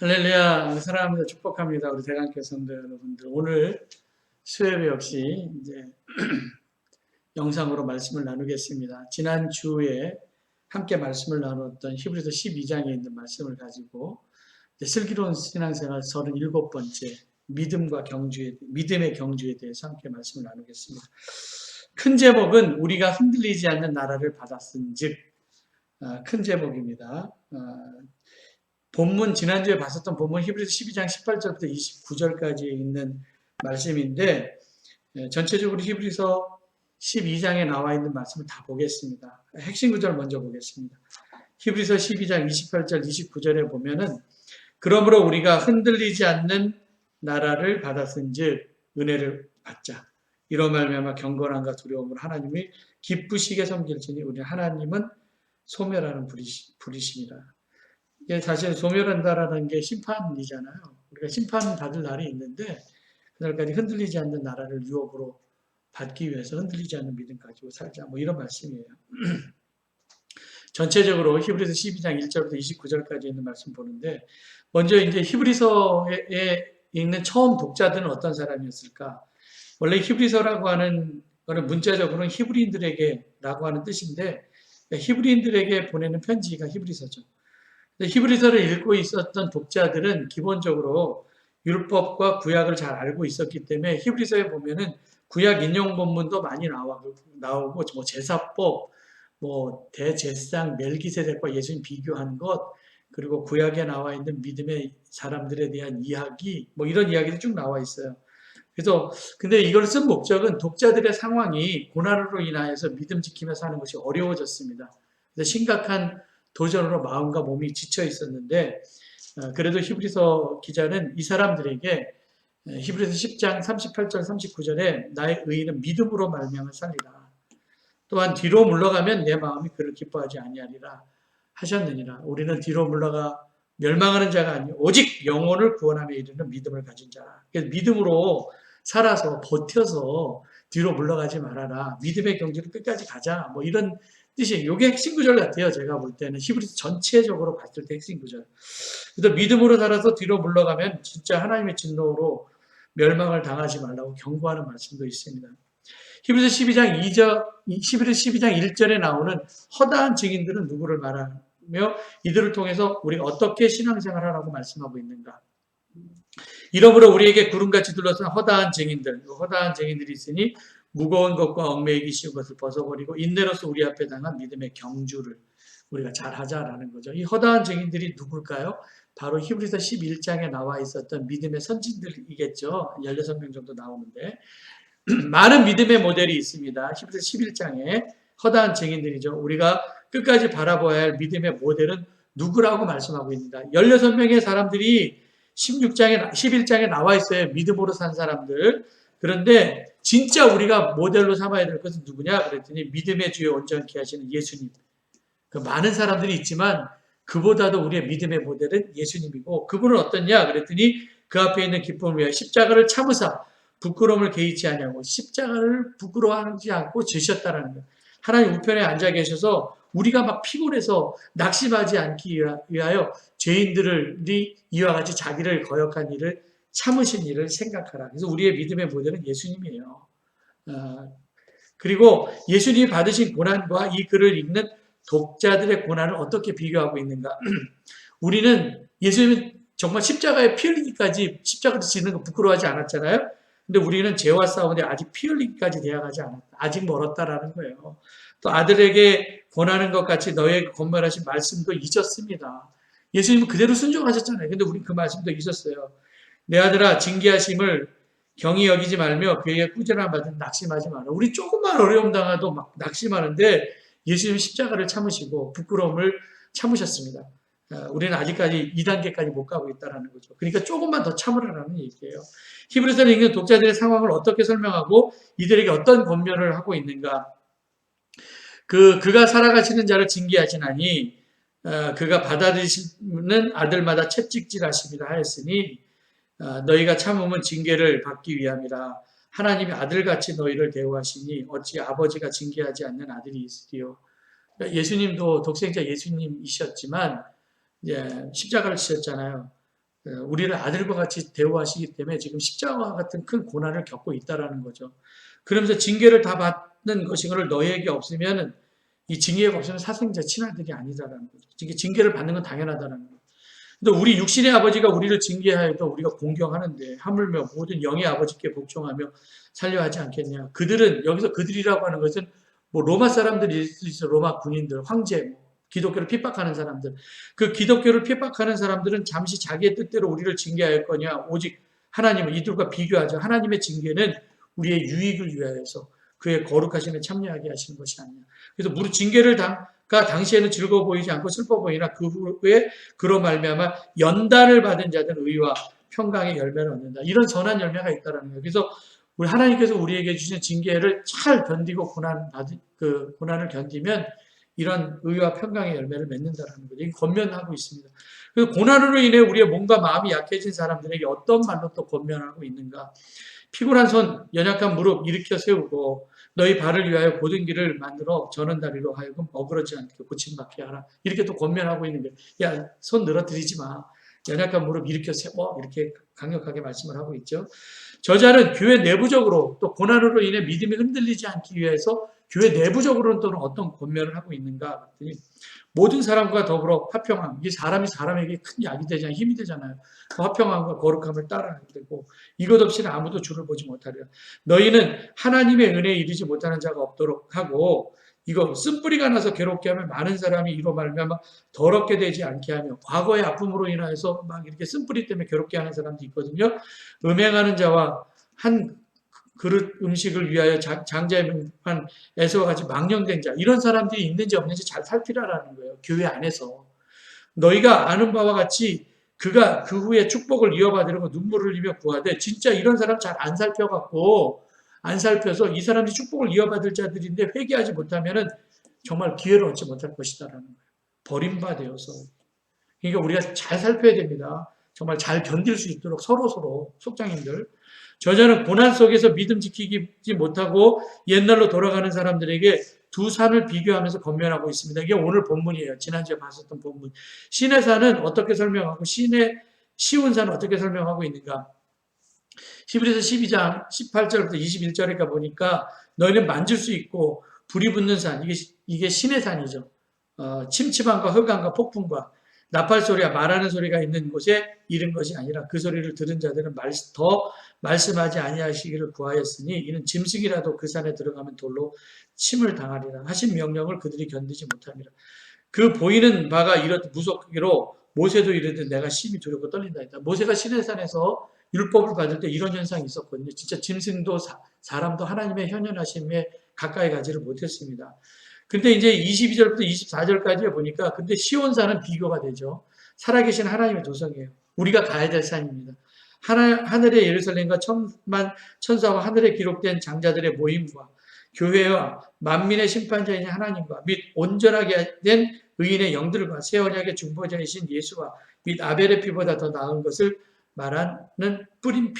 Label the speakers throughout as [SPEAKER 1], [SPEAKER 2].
[SPEAKER 1] 할렐루야 사랑합니다. 축복합니다 우리 대강교 성도 여러분들. 오늘 수요일 역시 이제 영상으로 말씀을 나누겠습니다. 지난 주에 함께 말씀을 나누었던 히브리서 12장에 있는 말씀을 가지고 슬기로운 신앙생활 37번째 믿음과 경주에 믿음의 경주에 대해서 함께 말씀을 나누겠습니다. 큰 제목은 우리가 흔들리지 않는 나라를 받았은즉 아, 큰 제목입니다. 아, 본문 지난주에 봤었던 본문 히브리서 12장 18절부터 29절까지 있는 말씀인데 예, 전체적으로 히브리서 12장에 나와 있는 말씀을 다 보겠습니다. 핵심 구절 먼저 보겠습니다. 히브리서 12장 28절 29절에 보면은 그러므로 우리가 흔들리지 않는 나라를 받았은즉 은혜를 받자. 이로 말미암아 경건함과 두려움을 하나님이 기쁘시게 섬길지니 우리 하나님은 소멸하는 부리심이라. 사실 소멸한다라는 게 심판이잖아요. 우리가 심판 받을 날이 있는데 그날까지 흔들리지 않는 나라를 유업으로 받기 위해서 흔들리지 않는 믿음 가지고 살자. 뭐 이런 말씀이에요. 전체적으로 히브리서 12장 1절부터 29절까지 있는 말씀 보는데 먼저 이제 히브리서에 있는 처음 독자들은 어떤 사람이었을까? 원래 히브리서라고 하는 거는 문자적으로는 히브리인들에게라고 하는 뜻인데 히브리인들에게 보내는 편지가 히브리서죠. 히브리서를 읽고 있었던 독자들은 기본적으로 율법과 구약을 잘 알고 있었기 때문에 히브리서에 보면은 구약 인용 본문도 많이 나와, 나오고 뭐 제사법, 뭐 대제상, 멜기세덱과 예수님 비교한 것, 그리고 구약에 나와 있는 믿음의 사람들에 대한 이야기, 뭐 이런 이야기도 쭉 나와 있어요. 그래서 근데 이걸 쓴 목적은 독자들의 상황이 고난으로 인하여서 믿음 지키며 사는 것이 어려워졌습니다. 그래서 심각한 도전으로 마음과 몸이 지쳐 있었는데 어, 그래도 히브리서 기자는 이 사람들에게 히브리서 10장 38절 39절에 나의 의인은 믿음으로 말미암아 살리라. 또한 뒤로 물러가면 내 마음이 그를 기뻐하지 아니하리라 하셨느니라. 우리는 뒤로 물러가 멸망하는 자가 아니요 오직 영혼을 구원함에 이르는 믿음을 가진 자라. 그래서 믿음으로 살아서 버텨서 뒤로 물러가지 말아라. 믿음의 경지로 끝까지 가자. 뭐 이런 뜻이에요. 이게 핵심 구절 같아요. 제가 볼 때는 히브리서 전체적으로 봤을 때 핵심 구절. 그래서 믿음으로 살아서 뒤로 물러가면 진짜 하나님의 진노로 멸망을 당하지 말라고 경고하는 말씀도 있습니다. 히브리서 12장 2절, 히브리서 12장 1절에 나오는 허다한 증인들은 누구를 말하며 이들을 통해서 우리가 어떻게 신앙생활 하라고 말씀하고 있는가? 이러므로 우리에게 구름같이 둘러싼 허다한 증인들, 허다한 증인들이 있으니 무거운 것과 얽매이기 쉬운 것을 벗어버리고 인내로서 우리 앞에 당한 믿음의 경주를 우리가 잘 하자라는 거죠. 이 허다한 증인들이 누굴까요? 바로 히브리서 11장에 나와 있었던 믿음의 선진들이겠죠. 16명 정도 나오는데 많은 믿음의 모델이 있습니다. 히브리서 11장에 허다한 증인들이죠. 우리가 끝까지 바라봐야 할 믿음의 모델은 누구라고 말씀하고 있습니다. 16명의 사람들이 16장에, 11장에 나와 있어요. 믿음으로 산 사람들. 그런데 진짜 우리가 모델로 삼아야 될 것은 누구냐? 그랬더니 믿음의 주에 온전케 하시는 예수님. 그 많은 사람들이 있지만 그보다도 우리의 믿음의 모델은 예수님이고 그분은 어떻냐? 그랬더니 그 앞에 있는 기쁨을 위하여 십자가를 참으사 부끄러움을 개의치 아니하고 십자가를 부끄러워하지 않고 지셨다라는 거예요. 하나님 우편에 앉아 계셔서 우리가 막 피곤해서 낙심하지 않기 위하여 죄인들이 이와 같이 자기를 거역한 일을 참으신 일을 생각하라. 그래서 우리의 믿음의 모델은 예수님이에요. 어, 그리고 예수님이 받으신 고난과 이 글을 읽는 독자들의 고난을 어떻게 비교하고 있는가? 우리는 예수님은 정말 십자가에 피 흘리기까지 십자가를 지는 거 부끄러워하지 않았잖아요. 근데 우리는 죄와 싸우는데 아직 피 흘리기까지 대항하지 않았다. 아직 멀었다라는 거예요. 또 아들에게 권하는 것 같이 너에게 권면하신 말씀도 잊었습니다. 예수님은 그대로 순종하셨잖아요. 근데 우리 그 말씀도 잊었어요. 내 아들아 징계하심을 경히 여기지 말며 그에게 꾸준한 받은 낙심하지 마라. 우리 조금만 어려움 당하도 막 낙심하는데 예수님 십자가를 참으시고 부끄러움을 참으셨습니다. 우리는 아직까지 2단계까지 못 가고 있다는 거죠. 그러니까 조금만 더 참으라는 얘기예요. 히브리서를 읽는 독자들의 상황을 어떻게 설명하고 이들에게 어떤 권면을 하고 있는가. 그, 그가 살아가시는 자를 징계하시나니 어, 그가 받아들이시는 아들마다 채찍질 하십니다 하였으니 어, 너희가 참으면 징계를 받기 위함이라 하나님이 아들같이 너희를 대우하시니 어찌 아버지가 징계하지 않는 아들이 있으리요. 예수님도 독생자 예수님이셨지만 십자가를 지셨잖아요. 어, 우리를 아들과 같이 대우하시기 때문에 지금 십자가와 같은 큰 고난을 겪고 있다라는 거죠. 그러면서 징계를 다 받는 것이거를 너희에게 없으면은 이 징계가 없으면 사생자 친아들이 아니다라는 거죠. 징계, 징계를 받는 건 당연하다라는 거죠. 근데 우리 육신의 아버지가 우리를 징계하여도 우리가 공경하는데 하물며 모든 영의 아버지께 복종하며 살려 하지 않겠냐. 그들은 여기서 그들이라고 하는 것은 뭐 로마 사람들일 수 있어 로마 군인들, 황제, 뭐 기독교를 핍박하는 사람들. 그 기독교를 핍박하는 사람들은 잠시 자기의 뜻대로 우리를 징계할 거냐. 오직 하나님은 이들과 비교하죠. 하나님의 징계는 우리의 유익을 위하여서 그의 거룩하심에 참여하게 하시는 것이 아니냐. 그래서 무릇 징계를 당 가 당시에는 즐거워 보이지 않고 슬퍼 보이나 그 후에 그로 말미암아 연단을 받은 자들은 의와 평강의 열매를 얻는다. 이런 선한 열매가 있다라는 거예요. 그래서 우리 하나님께서 우리에게 주신 징계를 잘 견디고 고난 그 고난을 견디면 이런 의와 평강의 열매를 맺는다라는 거죠. 이 권면하고 있습니다. 그 고난으로 인해 우리의 몸과 마음이 약해진 사람들에게 어떤 말로 또 권면하고 있는가? 피곤한 손, 연약한 무릎 일으켜 세우고 너희 발을 위하여 고든 길을 만들어 저는 다리로 하여금 어그러지 않게 고침받게 하라. 이렇게 또 권면하고 있는 거예요. 야, 손 늘어뜨리지 마. 연약한 무릎 일으켜 세워. 이렇게 강력하게 말씀을 하고 있죠. 저자는 교회 내부적으로 또 고난으로 인해 믿음이 흔들리지 않기 위해서 교회 내부적으로는 또는 어떤 권면을 하고 있는가 봤더니 모든 사람과 더불어 화평함. 이게 사람이 사람에게 큰 약이 되잖아요. 힘이 되잖아요. 그 화평함과 거룩함을 따라야 되고 이것 없이는 아무도 주를 보지 못하리라. 너희는 하나님의 은혜에 이르지 못하는 자가 없도록 하고 이거 쓴뿌리가 나서 괴롭게 하면 많은 사람이 이로 말미암아 더럽게 되지 않게 하며 과거의 아픔으로 인하여서 막 이렇게 쓴뿌리 때문에 괴롭게 하는 사람도 있거든요. 음행하는 자와 한 그릇 음식을 위하여 자- 장자의 명판 에서와 같이 망령된 자 이런 사람들이 있는지 없는지 잘 살피라라는 거예요. 교회 안에서 너희가 아는 바와 같이 그가 그 후에 축복을 이어받으려고 눈물을 흘리며 구하되 진짜 이런 사람 잘 안 살펴갖고 안 살펴서 이 사람이 축복을 이어받을 자들인데 회개하지 못하면은 정말 기회를 얻지 못할 것이다라는 거예요. 버림받아서 그러니까 우리가 잘 살펴야 됩니다. 정말 잘 견딜 수 있도록 서로 서로 속장님들 저자는 고난 속에서 믿음 지키지 못하고 옛날로 돌아가는 사람들에게 두 산을 비교하면서 권면하고 있습니다. 이게 오늘 본문이에요. 지난주에 봤었던 본문. 신의 산은 어떻게 설명하고 신의 시온 산은 어떻게 설명하고 있는가? 히브리서 12장 18절부터 21절에 가 보니까 너희는 만질 수 있고 불이 붙는 산 이게 이게 신의 산이죠. 어, 침침함과 흑암과 폭풍과 나팔 소리와 말하는 소리가 있는 곳에 이른 것이 아니라 그 소리를 들은 자들은 말, 더 말씀하지 아니하시기를 구하였으니 이는 짐승이라도 그 산에 들어가면 돌로 침을 당하리라 하신 명령을 그들이 견디지 못함이라. 그 보이는 바가 이렇듯 무섭기로 모세도 이르듯 내가 심히 두렵고 떨린다 했다. 모세가 시내산에서 율법을 받을 때 이런 현상이 있었거든요. 진짜 짐승도 사, 람도 하나님의 현현하심에 가까이 가지를 못했습니다. 근데 이제 22절부터 24절까지 보니까 근데 시온산은 비교가 되죠. 살아계신 하나님의 도성이에요. 우리가 가야 될 산입니다. 하나, 하늘의 예루살렘과 천만 천사와 하늘에 기록된 장자들의 모임과 교회와 만민의 심판자인 하나님과 및 온전하게 된 의인의 영들과 새 언약의 중보자이신 예수와 및 아벨의 피보다 더 나은 것을 말하는 뿌린.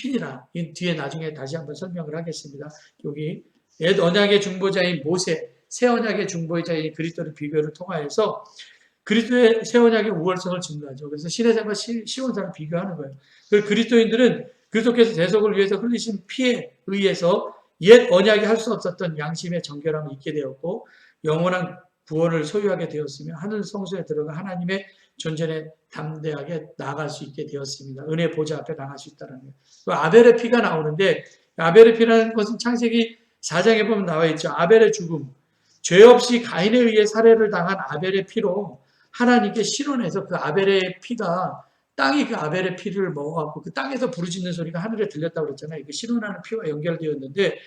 [SPEAKER 1] 이 뒤에 나중에 다시 한번 설명을 하겠습니다. 여기 옛 언약의 중보자인 모세, 새 언약의 중보자인 그리스도를 비교를 통하여서 그리스도의 새 언약의 우월성을 증거하죠. 그래서 신의 삶과 시온산을 비교하는 거예요. 그 그리스도인들은 그리스도께서 대속을 위해서 흘리신 피에 의해서 옛 언약이 할 수 없었던 양심의 정결함을 잊게 되었고 영원한 구원을 소유하게 되었으며 하늘 성소에 들어가 하나님의 존재에 담대하게 나아갈 수 있게 되었습니다. 은혜 보좌 앞에 나갈 수 있다는 거예요. 그 아벨의 피가 나오는데 아벨의 피라는 것은 창세기 4장에 보면 나와 있죠. 아벨의 죽음. 죄 없이 가인에 의해 살해를 당한 아벨의 피로 하나님께 실현해서 그 아벨의 피가 땅이 그 아벨의 피를 먹어갖고 그 땅에서 부르짖는 소리가 하늘에 들렸다고 그랬잖아요. 그 실현하는 피와 연결되었는데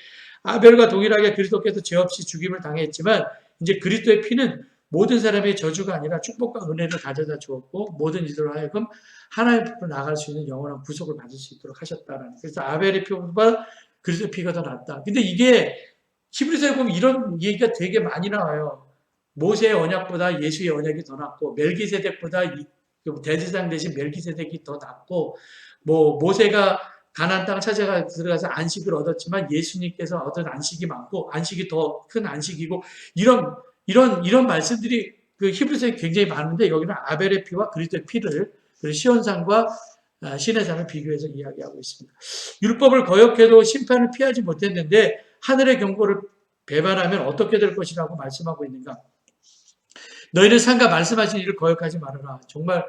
[SPEAKER 1] 아벨과 동일하게 그리스도께서 죄 없이 죽임을 당했지만 이제 그리스도의 피는 모든 사람의 저주가 아니라 축복과 은혜를 가져다 주었고 모든 이들로 하여금 하나님 앞으로 나갈 수 있는 영원한 구속을 받을 수 있도록 하셨다라는. 그래서 아벨의 피보다 그리스도의 피가 더 낫다. 근데 이게 히브리서에 보면 이런 얘기가 되게 많이 나와요. 모세의 언약보다 예수의 언약이 더 낫고 멜기세덱보다 대제사장 대신 멜기세덱이 더 낫고 뭐 모세가 가나안 땅 찾아가 들어가서 안식을 얻었지만 예수님께서 얻은 안식이 많고 안식이 더 큰 안식이고 이런 이런 이런 말씀들이 그 히브리서에 굉장히 많은데 여기는 아벨의 피와 그리스도의 피를 시온산과 아, 신의 산을 비교해서 이야기하고 있습니다. 율법을 거역해도 심판을 피하지 못했는데 하늘의 경고를 배반하면 어떻게 될 것이라고 말씀하고 있는가? 너희는 상가 말씀하신 일을 거역하지 말아라. 정말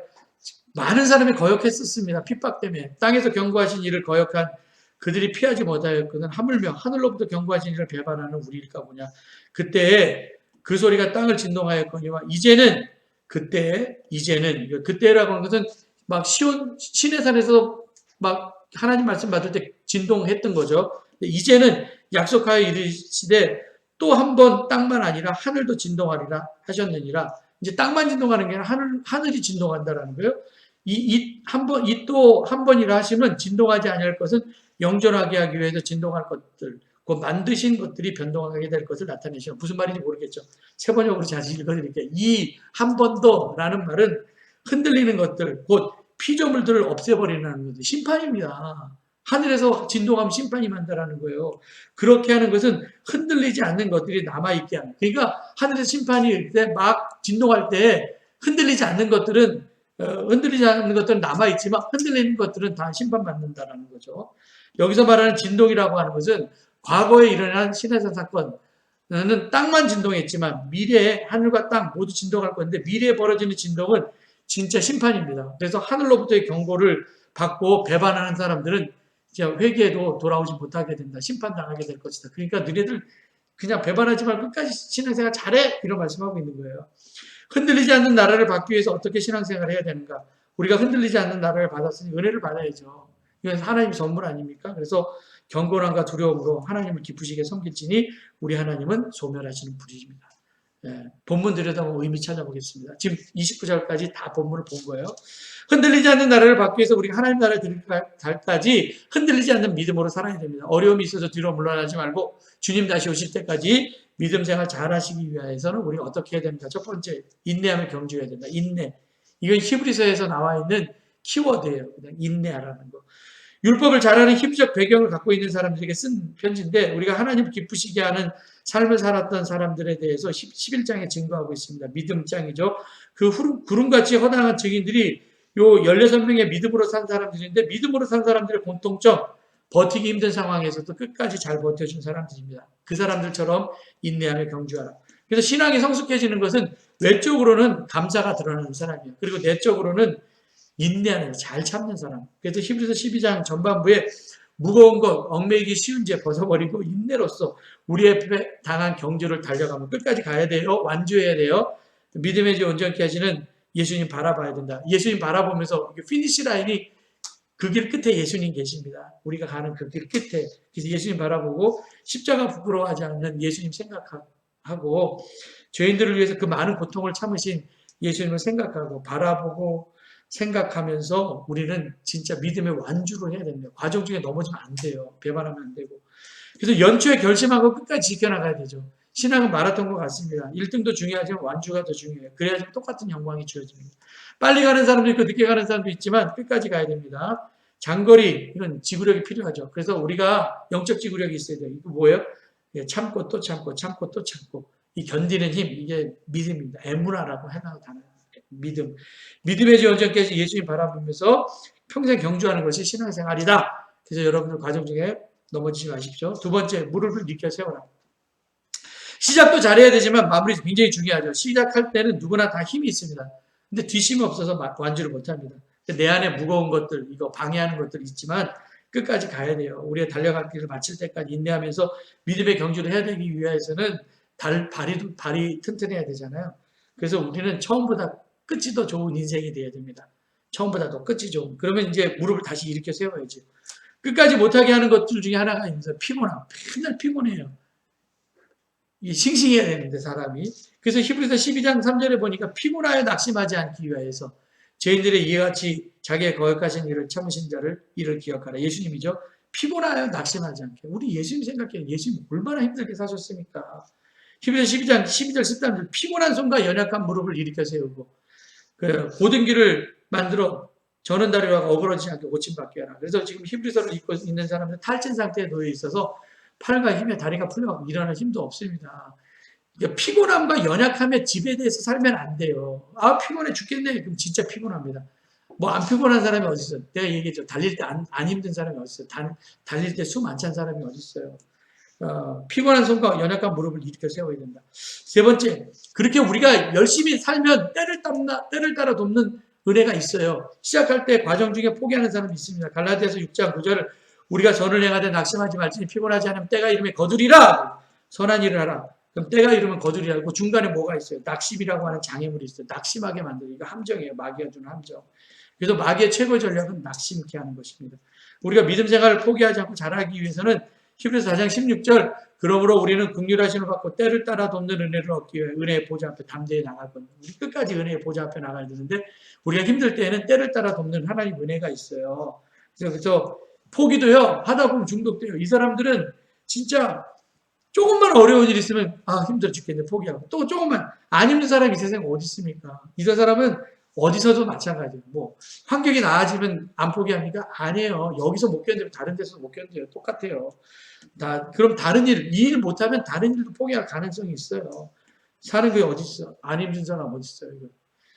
[SPEAKER 1] 많은 사람이 거역했었습니다. 핍박 때문에 땅에서 경고하신 일을 거역한 그들이 피하지 못하였거든 하물며 하늘로부터 경고하신 일을 배반하는 우리일까 보냐. 그때에 그 소리가 땅을 진동하였거니와 이제는 그때 이제는 그때라고 하는 것은 막 시온 신의 산에서 막 하나님 말씀 받을 때 진동했던 거죠. 이제는 약속하여 이르시되 또 한 번 땅만 아니라 하늘도 진동하리라 하셨느니라. 이제 땅만 진동하는 게 아니라 하늘 하늘이 진동한다라는 거예요. 이 이 한 번 이 또 한 번이라 하시면 진동하지 아니할 것은 영존하게 하기 위해서 진동할 것들, 그 만드신 것들이 변동하게 될 것을 나타내시오. 무슨 말인지 모르겠죠. 세 번역으로 다시 읽어드릴게요. 이 한번 더라는 말은 흔들리는 것들, 곧 피조물들을 없애버리는 것들, 심판입니다. 하늘에서 진동하면 심판이 만다라는 거예요. 그렇게 하는 것은 흔들리지 않는 것들이 남아있게 하는. 그러니까 하늘에서 심판이 막 진동할 때 흔들리지 않는 것들은 어, 흔들리지 않는 것들은 남아있지만 흔들리는 것들은 다 심판받는다라는 거죠. 여기서 말하는 진동이라고 하는 것은 과거에 일어난 신해산 사건은 땅만 진동했지만 미래에 하늘과 땅 모두 진동할 건데 미래에 벌어지는 진동은 진짜 심판입니다. 그래서 하늘로부터의 경고를 받고 배반하는 사람들은 회개에도 돌아오지 못하게 된다. 심판당하게 될 것이다. 그러니까 너희들 그냥 배반하지 말고 끝까지 신앙생활 잘해! 이런 말씀하고 있는 거예요. 흔들리지 않는 나라를 받기 위해서 어떻게 신앙생활을 해야 되는가? 우리가 흔들리지 않는 나라를 받았으니 은혜를 받아야죠. 이건 하나님 선물 아닙니까? 그래서 경건함과 두려움으로 하나님을 기쁘시게 섬길지니 우리 하나님은 소멸하시는 분이십니다. 예, 본문 들여다보고 의미 찾아보겠습니다. 지금 29절까지 다 본문을 본 거예요. 흔들리지 않는 나라를 받기 위해서 우리가 하나님 나라에 들을 때까지 흔들리지 않는 믿음으로 살아야 됩니다. 어려움이 있어서 뒤로 물러나지 말고 주님 다시 오실 때까지 믿음 생활 잘 하시기 위해서는 우리가 어떻게 해야 됩니까? 첫 번째, 인내하며 경주해야 된다. 인내. 이건 히브리서에서 나와 있는 키워드예요. 그냥 인내하라는 거. 율법을 잘하는 히브리적 배경을 갖고 있는 사람들에게 쓴 편지인데 우리가 하나님 기쁘시게 하는 삶을 살았던 사람들에 대해서 11장에 증거하고 있습니다. 믿음장이죠. 그 구름같이 허당한 증인들이 요 16명의 믿음으로 산 사람들인데 믿음으로 산 사람들의 공통점 버티기 힘든 상황에서도 끝까지 잘 버텨준 사람들입니다. 그 사람들처럼 인내하며 경주하라. 그래서 신앙이 성숙해지는 것은 외적으로는 감사가 드러나는 사람이에요. 그리고 내적으로는 인내하는 잘 참는 사람. 그래서 히브리서 12장 전반부에 무거운 것, 얽매이기 쉬운 죄 벗어버리고 인내로서 우리의 당한 경주를 달려가면 끝까지 가야 돼요. 완주해야 돼요. 믿음의 지 온전케 하시는 예수님 바라봐야 된다. 예수님 바라보면서 피니시 라인이 그 길 끝에 예수님 계십니다. 우리가 가는 그 길 끝에. 그래서 예수님 바라보고 십자가 부끄러워하지 않는 예수님 생각하고 죄인들을 위해서 그 많은 고통을 참으신 예수님을 생각하고 바라보고 생각하면서 우리는 진짜 믿음의 완주를 해야 됩니다. 과정 중에 넘어지면 안 돼요. 배반하면 안 되고. 그래서 연초에 결심하고 끝까지 지켜나가야 되죠. 신앙은 마라톤과 같습니다. 1등도 중요하지만 완주가 더 중요해요. 그래야지 똑같은 영광이 주어집니다. 빨리 가는 사람도 있고 늦게 가는 사람도 있지만 끝까지 가야 됩니다. 장거리 이건 지구력이 필요하죠. 그래서 우리가 영적 지구력이 있어야 돼요. 이거 뭐예요? 예, 참고 또 참고 참고 또 참고 이 견디는 힘 이게 믿음입니다. 에무라라고 해놔도 단어 믿음. 믿음의 지원전께서 예수님 바라보면서 평생 경주하는 것이 신앙생활이다. 그래서 여러분들 과정 중에 넘어지지 마십시오. 두 번째, 무릎을 느껴 세워라. 시작도 잘해야 되지만 마무리 굉장히 중요하죠. 시작할 때는 누구나 다 힘이 있습니다. 근데 뒷심이 없어서 완주를 못합니다. 내 안에 무거운 것들, 이거 방해하는 것들이 있지만 끝까지 가야 돼요. 우리가 달려갈 길을 마칠 때까지 인내하면서 믿음의 경주를 해야 되기 위해서는 달, 발이, 발이 튼튼해야 되잖아요. 그래서 우리는 처음보다 끝이 더 좋은 인생이 돼야 됩니다. 처음보다 더 끝이 좋은. 그러면 이제 무릎을 다시 일으켜 세워야지. 끝까지 못하게 하는 것들 중에 하나가 있는데 피곤함. 맨날 피곤해요. 이 싱싱해야 되는데 사람이. 그래서 히브리서 12장 3절에 보니까 피곤하여 낙심하지 않기 위하여서 죄인들의 이와 같이 자기의 거역하신 일을 참으신 자를 이를 기억하라. 예수님이죠. 피곤하여 낙심하지 않게. 우리 예수님 생각해. 예수님 얼마나 힘들게 사셨습니까? 히브리서 12장 12절 13절 피곤한 손과 연약한 무릎을 일으켜 세우고 그 고든 길을 만들어 저는 다리와 어그러지지 않게 고침받게 하라. 그래서 지금 히브리서를 읽고 있는 사람들 탈진 상태에 놓여 있어서 팔과 힘에 다리가 풀려가고 일어날 힘도 없습니다. 그러니까 피곤함과 연약함의 집에 대해서 살면 안 돼요. 아 피곤해 죽겠네. 그럼 진짜 피곤합니다. 뭐 안 피곤한 사람이 어디 있어? 내가 얘기했죠. 달릴 때안 안 힘든 사람이 어디 있어? 단, 달릴 때 숨 안 찬 사람이 어디 있어요? 어, 피곤한 손과 연약한 무릎을 일으켜 세워야 된다. 세 번째, 그렇게 우리가 열심히 살면 때를 따라, 때를 따라 돕는 은혜가 있어요. 시작할 때 과정 중에 포기하는 사람이 있습니다. 갈라디아서 6장 9절을 우리가 전을 행하되 낙심하지 말지니 피곤하지 않으면 때가 이르면 거두리라. 선한 일을 하라. 그럼 때가 이르면 거두리라고 중간에 뭐가 있어요? 낙심이라고 하는 장애물이 있어요. 낙심하게 만드는 이거 함정이에요. 마귀가 주는 함정. 그래서 마귀의 최고 전략은 낙심케 하는 것입니다. 우리가 믿음 생활을 포기하지 않고 잘하기 위해서는 히브리서 4장 16절 그러므로 우리는 긍휼하심을 받고 때를 따라 돕는 은혜를 얻기 위해 은혜의 보좌 앞에 담대히 나갈 겁니다. 우리 끝까지 은혜의 보좌 앞에 나가야 되는데 우리가 힘들 때에는 때를 따라 돕는 하나님 은혜가 있어요. 그래서 포기도요 하다 보면 중독돼요. 이 사람들은 진짜 조금만 어려운 일 있으면 아 힘들어 죽겠네 포기하고 또 조금만 안 힘든 사람이 이 세상에 어디 있습니까? 이 사람은 어디서도 마찬가지예요. 뭐 환경이 나아지면 안 포기합니까? 아니에요. 여기서 못 견디면 다른 데서 못 견뎌요. 똑같아요. 다 그럼 다른 일, 이 일 못하면 다른 일도 포기할 가능성이 있어요. 사는 게 어디 있어? 안 힘든 사람 어디 있어요? 이거.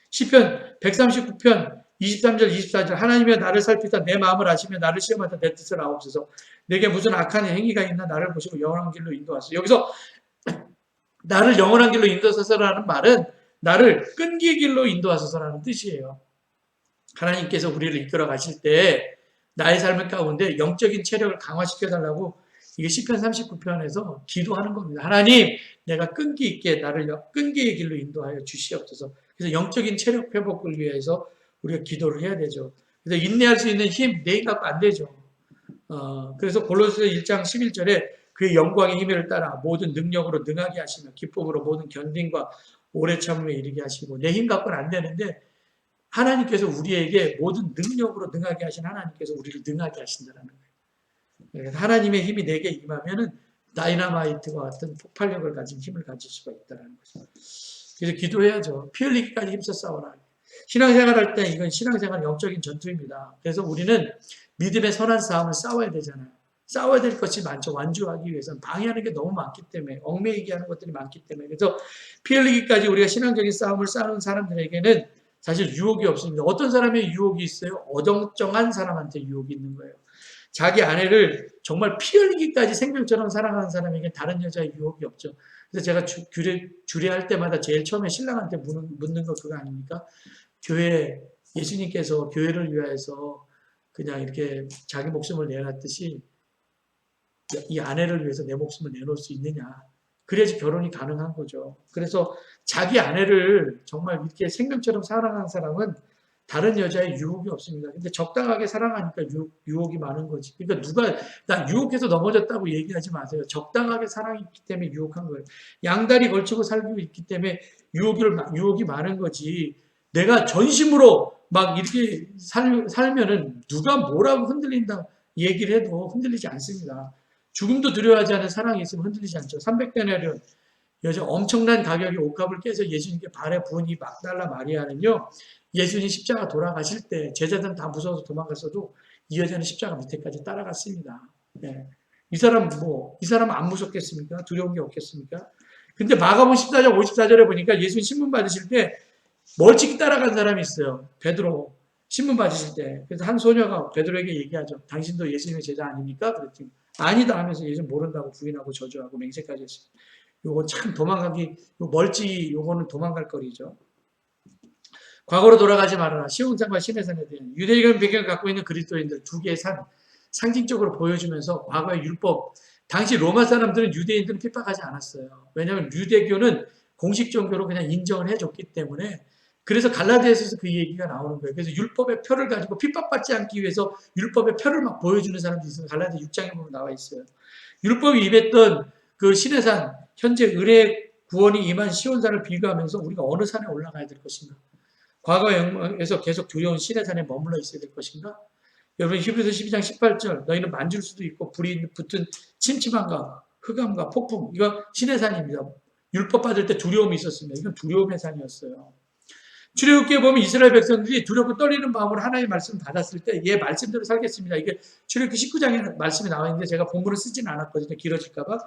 [SPEAKER 1] 시편 139편 23절 24절 하나님의 나를 살피사 내 마음을 아시며 나를 시험하다 내 뜻을 아옵소서 내게 무슨 악한 행위가 있나 나를 보시고 영원한 길로 인도하소서 여기서 나를 영원한 길로 인도하소서라는 말은 나를 끈기 길로 인도하소서라는 뜻이에요. 하나님께서 우리를 이끌어 가실 때 나의 삶을 가운데 영적인 체력을 강화시켜 달라고 이게 시편 39편에서 기도하는 겁니다. 하나님, 내가 끈기 있게 나를 끈기의 길로 인도하여 주시옵소서. 그래서 영적인 체력 회복을 위해서 우리가 기도를 해야 되죠. 그래서 인내할 수 있는 힘, 내 갖고 안 되죠. 어, 그래서 골로새 1장 11절에 그의 영광의 힘을 따라 모든 능력으로 능하게 하시며 기쁨으로 모든 견딘과 오래 참음에 이르게 하시고 내 힘 갖고는 안 되는데 하나님께서 우리에게 모든 능력으로 능하게 하신 하나님께서 우리를 능하게 하신다는 거예요. 그래서 하나님의 힘이 내게 임하면은 다이나마이트와 같은 폭발력을 가진 힘을 가질 수가 있다는 거죠. 그래서 기도해야죠. 피 흘리기까지 힘써 싸워라. 신앙생활 할 때 이건 신앙생활 영적인 전투입니다. 그래서 우리는 믿음의 선한 싸움을 싸워야 되잖아요. 싸워야 될 것이 많죠. 완주하기 위해서는 방해하는 게 너무 많기 때문에 얽매이게 하는 것들이 많기 때문에 그래서 피 흘리기까지 우리가 신앙적인 싸움을 싸우는 사람들에게는 사실 유혹이 없습니다. 어떤 사람의 유혹이 있어요? 어정쩡한 사람한테 유혹이 있는 거예요. 자기 아내를 정말 피 흘리기까지 생명처럼 사랑하는 사람에게 다른 여자의 유혹이 없죠. 그래서 제가 주, 규례, 주례할 때마다 제일 처음에 신랑한테 묻는, 묻는 거 그거 아닙니까? 교회, 예수님께서 교회를 위하여서 그냥 이렇게 자기 목숨을 내놨듯이 이 아내를 위해서 내 목숨을 내놓을 수 있느냐. 그래야지 결혼이 가능한 거죠. 그래서 자기 아내를 정말 이렇게 생명처럼 사랑하는 사람은 다른 여자의 유혹이 없습니다. 근데 적당하게 사랑하니까 유혹, 이 많은 거지. 그러니까 누가 나 유혹해서 넘어졌다고 얘기하지 마세요. 적당하게 사랑이 있기 때문에 유혹한 거예요. 양다리 걸치고 살고 있기 때문에 유혹이, 유혹이 많은 거지. 내가 전심으로 막 이렇게 살, 살면은 누가 뭐라고 흔들린다 얘기를 해도 흔들리지 않습니다. 죽음도 두려워하지 않은 사랑이 있으면 흔들리지 않죠. 300데나리온 여자 엄청난 가격의 옷값을 깨서 예수님께 발에 부은 이 막달라 마리아는요. 예수님 십자가 돌아가실 때 제자들은 다 무서워서 도망갔어도 이 여자는 십자가 밑에까지 따라갔습니다. 네. 이 사람 뭐, 이 사람 안 무섭겠습니까? 두려운 게 없겠습니까? 근데 마가복 14장 54절에 보니까 예수님 신문 받으실 때 멀찍이 따라간 사람이 있어요. 베드로 신문 받으실 때. 그래서 한 소녀가 베드로에게 얘기하죠. 당신도 예수님의 제자 아닙니까? 그랬더니 아니다 하면서 예수님 모른다고 부인하고 저주하고 맹세까지 했어요. 요거 참 도망가기, 요 멀찍이 요거는 도망갈 거리죠. 과거로 돌아가지 말아라. 시온산과 시내산에 대한 유대인 배경을 갖고 있는 그리스도인들 두 개의 산 상징적으로 보여주면서 과거의 율법 당시 로마 사람들은 유대인들은 핍박하지 않았어요. 왜냐하면 유대교는 공식 종교로 그냥 인정을 해줬기 때문에 그래서 갈라디아에서 그 얘기가 나오는 거예요. 그래서 율법의 표를 가지고 핍박받지 않기 위해서 율법의 표를 막 보여주는 사람들이 있어요. 갈라디아 6장에 보면 나와 있어요. 율법이 임했던 그 시내산 현재 의뢰 구원이 임한 시온산을 비교하면서 우리가 어느 산에 올라가야 될 것인가? 과거의 영광에서 계속 두려운 시내산에 머물러 있어야 될 것인가? 여러분 히브리서 12장 18절 너희는 만질 수도 있고 불이 붙은 침침함과 흑암과 폭풍 이거 시내산입니다. 율법 받을 때 두려움이 있었습니다. 이건 두려움의 산이었어요. 출애굽기에 보면 이스라엘 백성들이 두렵고 떨리는 마음으로 하나님의 말씀을 받았을 때얘 말씀대로 살겠습니다. 이게 출애굽기 19장에 말씀이 나와 있는데 제가 본문을 쓰지는 않았거든요. 길어질까 봐.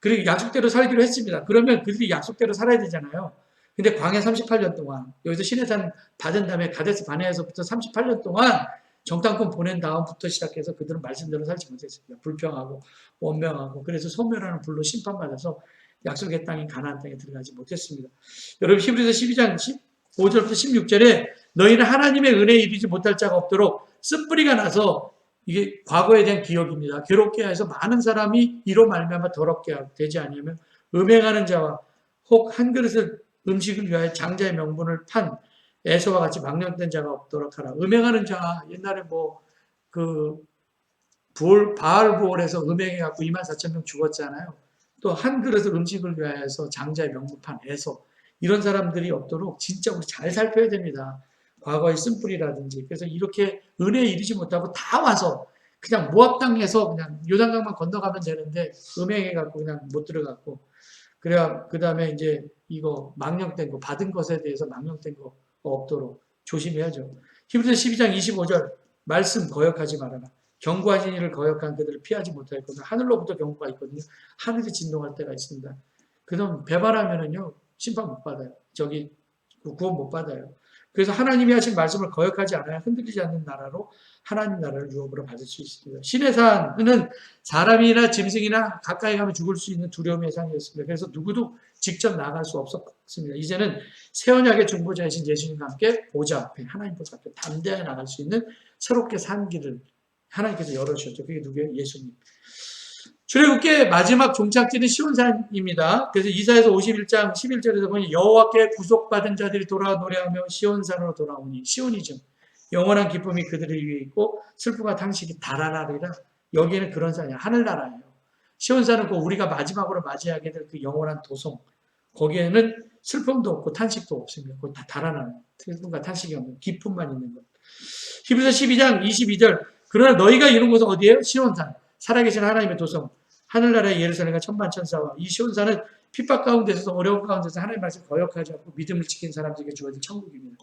[SPEAKER 1] 그리고 약속대로 살기로 했습니다. 그러면 그들이 약속대로 살아야 되잖아요. 근데 광야 38년 동안 여기서 신해산 받은 다음에 가데스 바네에서부터 38년 동안 정탐꾼 보낸 다음부터 시작해서 그들은 말씀대로 살지 못했습니다. 불평하고 원명하고 그래서 소멸하는 불로 심판받아서 약속의 땅인 가나안 땅에 들어가지 못했습니다. 여러분 히브리서 12장 15절부터 16절에 너희는 하나님의 은혜에 이르지 못할 자가 없도록 쓴뿌리가 나서 이게 과거에 대한 기억입니다. 괴롭게 해서 많은 사람이 이로 말미암아 더럽게 되지 아니하면 음행하는 자와 혹 한 그릇을 음식을 위하여 장자의 명분을 판 에서와 같이 망령된 자가 없도록 하라. 음행하는 자 옛날에 뭐그 부올 바알 부올에서 음행해 갖고 2만 4천 명 죽었잖아요. 또 한 그릇을 음식을 위하여서 장자의 명분판 에서 이런 사람들이 없도록 진짜 우리 잘 살펴야 됩니다. 과거의 쓴뿌리라든지 그래서 이렇게 은혜에 이르지 못하고 다 와서 그냥 모압 땅에서 그냥 요단강만 건너가면 되는데 음행해 갖고 그냥 못 들어갔고 그래야 그 다음에 이제 이거 망령된 거 받은 것에 대해서 망령된 거 없도록 조심해야죠. 히브리서 12장 25절 말씀 거역하지 말아라. 경고하신 이를 거역한 그들을 피하지 못하였거든요. 하늘로부터 경고가 있거든요. 하늘이 진동할 때가 있습니다. 그럼 배반하면은요 심판 못 받아요. 저기 구원 못 받아요. 그래서 하나님이 하신 말씀을 거역하지 않아야 흔들리지 않는 나라로 하나님 나라를 유업으로 받을 수 있습니다. 신의 산은 사람이나 짐승이나 가까이 가면 죽을 수 있는 두려움의 산이었습니다. 그래서 누구도 직접 나갈 수 없었습니다. 이제는 새 언약의 중보자이신 예수님과 함께 보좌 앞에 하나님 보좌 앞에 담대하게 나갈 수 있는 새롭게 산 길을 하나님께서 열어주셨죠. 그게 누구예요? 예수님. 출애굽기의 마지막 종착지는 시온산입니다. 그래서 이사에서 51장 11절에서 보니 여호와께 구속받은 자들이 돌아 노래하며 시온산으로 돌아오니 시온이죠. 영원한 기쁨이 그들을 위해 있고 슬픔과 탄식이 달아나리라. 여기에는 그런 산이야. 하늘나라예요. 시온산은 그 우리가 마지막으로 맞이하게 될 그 영원한 도성. 거기에는 슬픔도 없고 탄식도 없습니다. 그거 다 달아나는 슬픔과 탄식이 없는 기쁨만 있는 것. 히브리서 12장 22절 그러나 너희가 이룬 곳은 어디예요? 시온산. 살아계신 하나님의 도성. 하늘나라의 예루살렘과 천만천사와 이 시온산은 핍박 가운데서 어려운 가운데서 하나님 말씀 거역하지 않고 믿음을 지킨 사람들에게 주어진 천국입니다.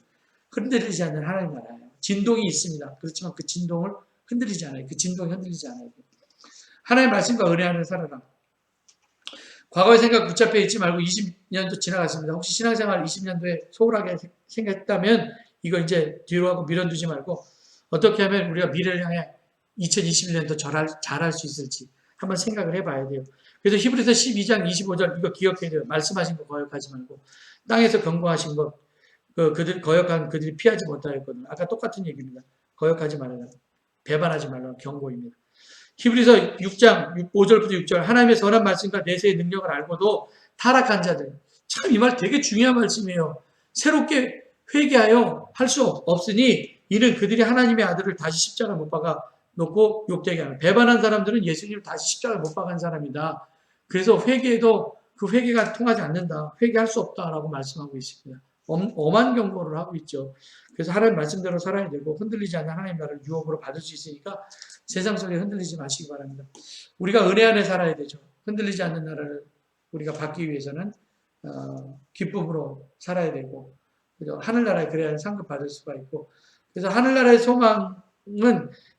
[SPEAKER 1] 흔들리지 않는 하나님 나라예요. 진동이 있습니다. 그렇지만 그 진동을 흔들리지 않아요. 그 진동이 흔들리지 않아요. 하나님의 말씀과 은혜 안에 살아라. 과거의 생각 붙잡혀 있지 말고 20년도 지나갔습니다. 혹시 신앙생활 20년도에 소홀하게 생각했다면 이거 이제 뒤로 하고 밀어두지 말고 어떻게 하면 우리가 미래를 향해 2021년도 잘할, 잘할 수 있을지 한번 생각을 해봐야 돼요. 그래서 히브리서 12장 25절 이거 기억해야 돼요. 말씀하신 거 거역하지 말고 땅에서 경고하신 것 그, 그들 거역한 그들이 피하지 못하였거든요. 아까 똑같은 얘기입니다. 거역하지 말아라. 배반하지 말라. 경고입니다. 히브리서 6장 5절부터 6절 하나님의 선한 말씀과 내세의 능력을 알고도 타락한 자들 참 이 말 되게 중요한 말씀이에요. 새롭게 회개하여 할 수 없으니 이는 그들이 하나님의 아들을 다시 십자가 못 박아 놓고 욕되게 하는 배반한 사람들은 예수님을 다시 십자가 못 박은 사람이다. 그래서 회개도 그 회개가 통하지 않는다. 회개할 수 없다라고 말씀하고 있습니다. 엄, 엄한 경고를 하고 있죠. 그래서 하나님 말씀대로 살아야 되고 흔들리지 않는 하나님 나라를 유업으로 받을 수 있으니까 세상 속에 흔들리지 마시기 바랍니다. 우리가 은혜 안에 살아야 되죠. 흔들리지 않는 나라를 우리가 받기 위해서는 어, 기쁨으로 살아야 되고 그죠? 하늘나라에 그래야 상급 받을 수가 있고 그래서 하늘나라의 소망은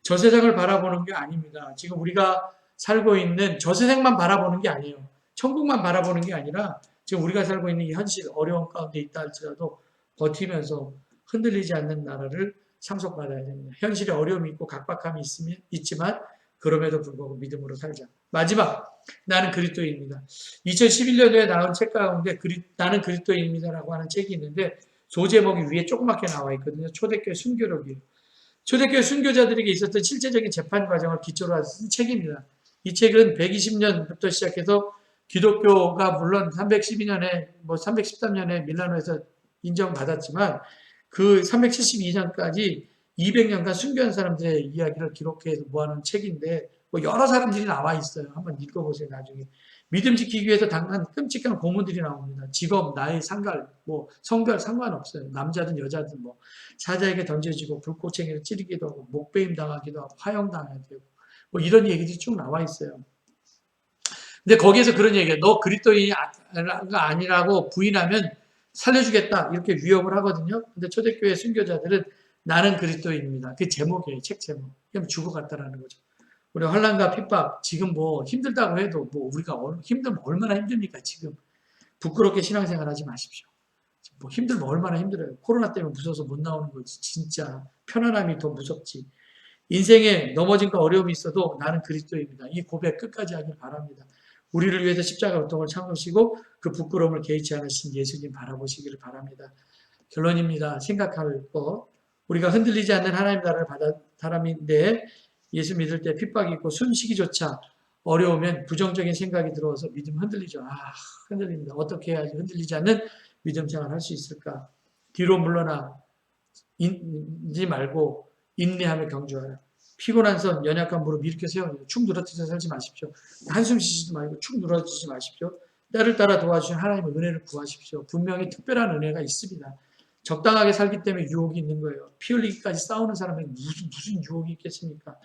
[SPEAKER 1] 저 세상을 바라보는 게 아닙니다. 지금 우리가 살고 있는 저 세상만 바라보는 게 아니에요. 천국만 바라보는 게 아니라 지금 우리가 살고 있는 이 현실 어려운 가운데 있다 할지라도 버티면서 흔들리지 않는 나라를 상속받아야 됩니다. 현실에 어려움이 있고 각박함이 있으면, 있지만 그럼에도 불구하고 믿음으로 살자. 마지막 나는 그리스도입니다. 2011년도에 나온 책 가운데 그리, 나는 그리스도입니다라고 하는 책이 있는데 소제목이 위에 조그맣게 나와 있거든요. 초대교회 순교록이에요. 초대교회 순교자들에게 있었던 실제적인 재판 과정을 기초로 쓴 책입니다. 이 책은 120년부터 시작해서 기독교가 물론 312년에 뭐 313년에 밀라노에서 인정받았지만 그 372년까지 200년간 순교한 사람들의 이야기를 기록해서 모아놓은 책인데 뭐 여러 사람들이 나와 있어요. 한번 읽어보세요 나중에. 믿음 지키기 위해서 당한 끔찍한 고문들이 나옵니다. 직업, 나이, 상갈, 뭐 성별 상관없어요. 남자든 여자든 뭐 사자에게 던져지고 불꽃쟁이를 찌르기도 하고 목베임 당하기도 하고 화형 당해야 되고 뭐 이런 얘기들이 쭉 나와 있어요. 근데 거기에서 그런 얘기예요. 너 그리스도인이 아니라고 부인하면 살려주겠다 이렇게 위협을 하거든요. 근데 초대교회 순교자들은 나는 그리스도인입니다. 그 제목이에요. 책 제목. 그럼 죽어갔다라는 거죠. 우리 환란과 핍박 지금 뭐 힘들다고 해도 뭐 우리가 힘들면 얼마나 힘듭니까 지금 부끄럽게 신앙생활 하지 마십시오. 뭐 힘들면 얼마나 힘들어요. 코로나 때문에 무서워서 못 나오는 거지. 진짜 편안함이 더 무섭지. 인생에 넘어짐과 어려움이 있어도 나는 그리스도입니다. 이 고백 끝까지 하길 바랍니다. 우리를 위해서 십자가 고통을 참으시고 그 부끄러움을 개의치 않으신 예수님 바라보시기를 바랍니다. 결론입니다. 생각할 것. 우리가 흔들리지 않는 하나님 나라를 받아 사람인데 예수 믿을 때 핍박이 있고 숨쉬기조차 어려우면 부정적인 생각이 들어와서 믿음 흔들리죠. 아, 흔들립니다. 어떻게 해야지 흔들리지 않는 믿음 생활 할 수 있을까? 뒤로 물러나 인지 말고 인내하며 경주하라. 피곤한 손, 연약한 무릎 이렇게 세워요. 축 늘어뜨려 살지 마십시오. 한숨 쉬지도 말고 축 늘어지지 마십시오. 때를 따라 도와주신 하나님의 은혜를 구하십시오. 분명히 특별한 은혜가 있습니다. 적당하게 살기 때문에 유혹이 있는 거예요. 피 흘리기까지 싸우는 사람에게 무슨, 무슨 유혹이 있겠습니까?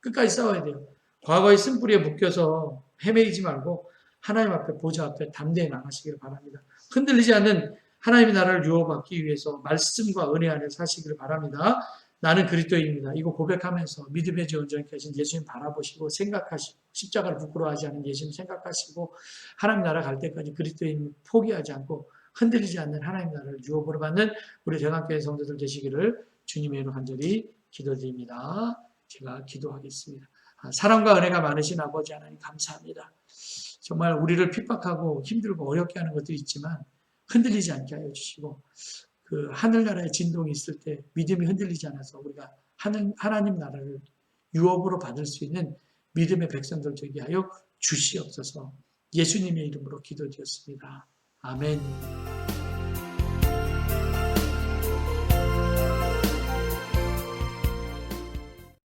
[SPEAKER 1] 끝까지 싸워야 돼요. 과거의 쓴뿌리에 묶여서 헤매이지 말고 하나님 앞에 보좌 앞에 담대히 나가시기를 바랍니다. 흔들리지 않는 하나님의 나라를 유업받기 위해서 말씀과 은혜 안에 사시기를 바랍니다. 나는 그리스도입니다. 이거 고백하면서 믿음의 지원자께 하신 예수님 바라보시고 생각하시고 십자가를 부끄러워하지 않은 예수님 생각하시고 하나님 나라 갈 때까지 그리스도인 포기하지 않고 흔들리지 않는 하나님 나라를 유업으로 받는 우리 대강교회 성도들 되시기를 주님의 이름으로 간절히 기도드립니다. 제가 기도하겠습니다. 아, 사랑과 은혜가 많으신 아버지 하나님 감사합니다. 정말 우리를 핍박하고 힘들고 어렵게 하는 것도 있지만 흔들리지 않게 하여 주시고 그 하늘나라의 진동이 있을 때 믿음이 흔들리지 않아서 우리가 하늘, 하나님 나라를 유업으로 받을 수 있는 믿음의 백성들 되게 하여 주시옵소서 예수님의 이름으로 기도드렸습니다. 아멘.